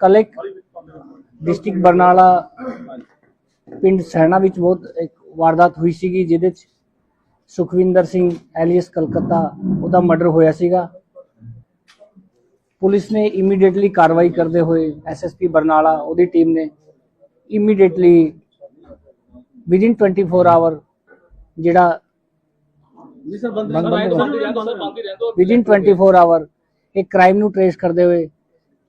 ਕੱਲ ਇੱਕ ਡਿਸਟ੍ਰਿਕਟ ਬਰਨਾਲਾ ਪਿੰਡ ਸੈਣਾ ਵਿੱਚ ਬਹੁਤ ਇੱਕ ਵਾਰਦਾਤ ਹੋਈ ਸੀਗੀ ਜਿਹਦੇ ਚ ਸੁਖਵਿੰਦਰ ਸਿੰਘ ਐਲੀਅਸ ਕਲਕੱਤਾ ਉਹਦਾ ਮਰਡਰ ਹੋਇਆ ਸੀਗਾ। ਪੁਲਿਸ ਨੇ ਇਮੀਡੀਏਟਲੀ ਕਾਰਵਾਈ ਕਰਦੇ ਹੋਏ ਐਸਐਸਪੀ ਬਰਨਾਲਾ ਉਹਦੀ ਟੀਮ ਨੇ ਇਮੀਡੀਏਟਲੀ ਵਿਦਿਨ 24 ਆਵਰ ਜਿਹੜਾ ਵਿਦਿਨ 24 ਆਵਰ ਇਹ ਕ੍ਰਾਈਮ ਨੂੰ ਟ੍ਰੇਸ ਕਰਦੇ ਹੋਏ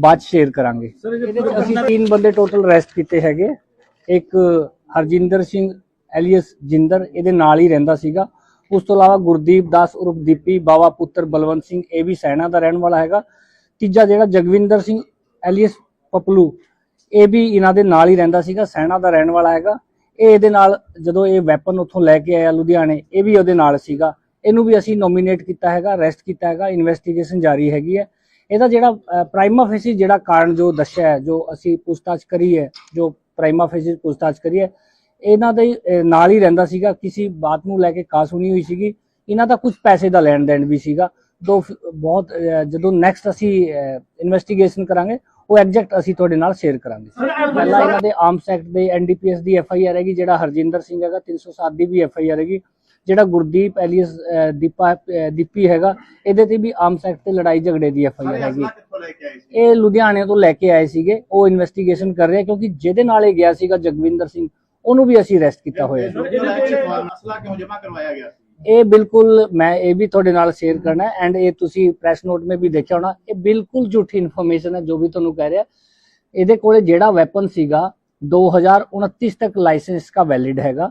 ਬਾਅਦ ਸ਼ੇਅਰ ਕਰਾਂਗੇ। ਇਹਦੇ ਵਿੱਚ ਅਸੀਂ ਤਿੰਨ ਬੰਦੇ ਟੋਟਲ ਅਰੈਸਟ ਕੀਤੇ ਹੈਗੇ। ਇੱਕ ਹਰਜਿੰਦਰ ਸਿੰਘ ਐਲੀਅਸ ਜਿੰਦਰ ਇਹਦੇ ਨਾਲ ਹੀ ਰਹਿੰਦਾ ਸੀਗਾ। ਉਸ ਤੋਂ ਇਲਾਵਾ ਗੁਰਦੀਪ ਦਾਸ ਉਰਫ ਦੀਪੀ ਬਾਵਾ ਪੁੱਤਰ ਬਲਵੰਤ ਸਿੰਘ ਇਹ ਵੀ ਸੈਨਾ ਦਾ ਰਹਿਣ ਵਾਲਾ ਹੈਗਾ। ਤੀਜਾ ਜਿਹੜਾ ਜਗਵਿੰਦਰ ਸਿੰਘ ਐਲੀਅਸ ਪਪਲੂ ਇਹ ਵੀ ਇਹਨਾਂ ਦੇ ਨਾਲ ਹੀ ਰਹਿੰਦਾ ਸੀਗਾ ਸੈਨਾ ਦਾ ਰਹਿਣ ਵਾਲਾ ਹੈਗਾ। ਇਹ ਇਹਦੇ ਨਾਲ ਜਦੋਂ ਇਹ ਵੈਪਨ ਉੱਥੋਂ ਲੈ ਕੇ ਆਇਆ ਲੁਧਿਆਣੇ ਇਹ ਵੀ ਉਹਦੇ ਨਾਲ ਸੀਗਾ। ਇਹਨੂੰ ਵੀ ਅਸੀਂ ਨੋਮੀਨੇਟ ਕੀਤਾ ਹੈਗਾ ਅਰੈਸਟ ਕੀਤਾ ਹੈਗਾ ਇਨਵੈਸਟੀਗੇਸ਼ਨ ਜਾਰੀ ਹੈਗੀ ਹੈ। ਇਹਦਾ ਜਿਹੜਾ ਪ੍ਰਾਈਮਾ ਫੇਸੀ ਜਿਹੜਾ ਕਾਰਨ ਜੋ ਦੱਸਿਆ ਜੋ ਅਸੀਂ ਪੁੱਛਤਾਛ ਕਰੀ ਹੈ, ਜੋ ਪ੍ਰਾਈਮਾ ਫੇਸੀ ਪੁੱਛਤਾਛ ਕਰੀ ਹੈ, ਇਹਨਾਂ ਦੇ ਨਾਲ ਹੀ ਰਹਿੰਦਾ ਸੀਗਾ। ਕਿਸੇ ਬਾਤ ਨੂੰ ਲੈ ਕੇ ਕਾਸ ਸੁਣੀ ਹੋਈ ਸੀਗੀ। ਇਹਨਾਂ ਦਾ ਕੁਝ ਪੈਸੇ ਦਾ ਲੈਣ ਦੇਣ ਵੀ ਸੀਗਾ। ਦੋ ਬਹੁਤ ਜਦੋਂ ਨੈਕਸਟ ਅਸੀਂ ਇਨਵੈਸਟੀਗੇਸ਼ਨ ਕਰਾਂਗੇ, ਉਹ ਐਗਜ਼ੈਕਟ ਅਸੀਂ ਤੁਹਾਡੇ ਨਾਲ ਸ਼ੇਅਰ ਕਰਾਂਗੇ। ਪਹਿਲਾਂ ਇਹਨਾਂ ਦੇ ਆਰਮਸ ਐਕਟ ਦੇ ਐਨਡੀਪੀਐਸ ਦੀ ਐਫ ਆਈ ਆਰ ਹੈਗੀ, ਜਿਹੜਾ ਹਰਜਿੰਦਰ ਸਿੰਘ ਹੈਗਾ 307 ਦੀ ਵੀ ਐਫ ਆਈ ਆਰ ਹੈਗੀ। ਜਿਹੜਾ ਗੁਰਦੀਪ ਐਲੀਅਸ ਦੀਪਾ ਦੀਪੀ ਹੈਗਾ ਇਹਦੇ ਤੇ ਵੀ ਆਮ ਐਕਟ ਤੇ ਲੜਾਈ ਝਗੜੇ ਦੀ ਐਫ ਆਈ ਆਰ ਹੈਗੀ। ਇਹ ਲੁਧਿਆਣੇ ਤੋਂ ਲੈ ਕੇ ਆਏ ਸੀਗੇ। ਉਹ ਇਨਵੈਸਟੀਗੇਸ਼ਨ ਕਰ ਰਹੇ ਕਿਉਂਕਿ ਜਿਹਦੇ ਨਾਲ ਇਹ ਗਿਆ ਸੀਗਾ ਜਗਵਿੰਦਰ ਸਿੰਘ ਉਹਨੂੰ ਵੀ ਅਸੀਂ ਅਰੈਸਟ ਕੀਤਾ ਹੋਇਆ ਹੈ। ਇਹ ਬਿਲਕੁਲ ਮੈਂ ਇਹ ਵੀ ਤੁਹਾਡੇ ਨਾਲ ਸ਼ੇਅਰ ਕਰਨਾ ਐਂਡ ਇਹ ਤੁਸੀਂ ਪ੍ਰੈਸ ਨੋਟ ਮੇ ਵੀ ਦੇਖਿਆ ਹੋਣਾ ਇਹ ਬਿਲਕੁਲ ਝੂਠੀ ਇਨਫੋਰਮੇਸ਼ਨ ਹੈ ਜੋ ਵੀ ਤੁਹਾਨੂੰ ਕਹਿ ਰਿਹਾ। ਇਹਦੇ ਕੋਲੇ ਜਿਹੜਾ ਵੈਪਨ ਸੀਗਾ 2029 ਤੱਕ ਲਾਇਸੈਂਸ ਦਾ ਵੈਲਿਡ ਹੈਗਾ।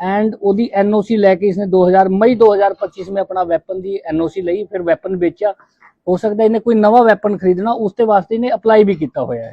ਐਂਡ ਉਹਦੀ ਐਨਓਸੀ ਲੈ ਕੇ ਇਸਨੇ 2000 ਮਈ 2025 ਮੇਂ ਆਪਣਾ ਵੈਪਨ ਦੀ ਐਨਓਸੀ ਲਈ, ਫਿਰ ਵੈਪਨ ਵੇਚਿਆ। ਹੋ ਸਕਦਾ ਇਹਨੇ ਕੋਈ ਨਵਾਂ ਵੈਪਨ ਖਰੀਦਣਾ, ਉਸ ਵਾਸਤੇ ਇਹਨੇ ਅਪਲਾਈ ਵੀ ਕੀਤਾ ਹੋਇਆ ਹੈ।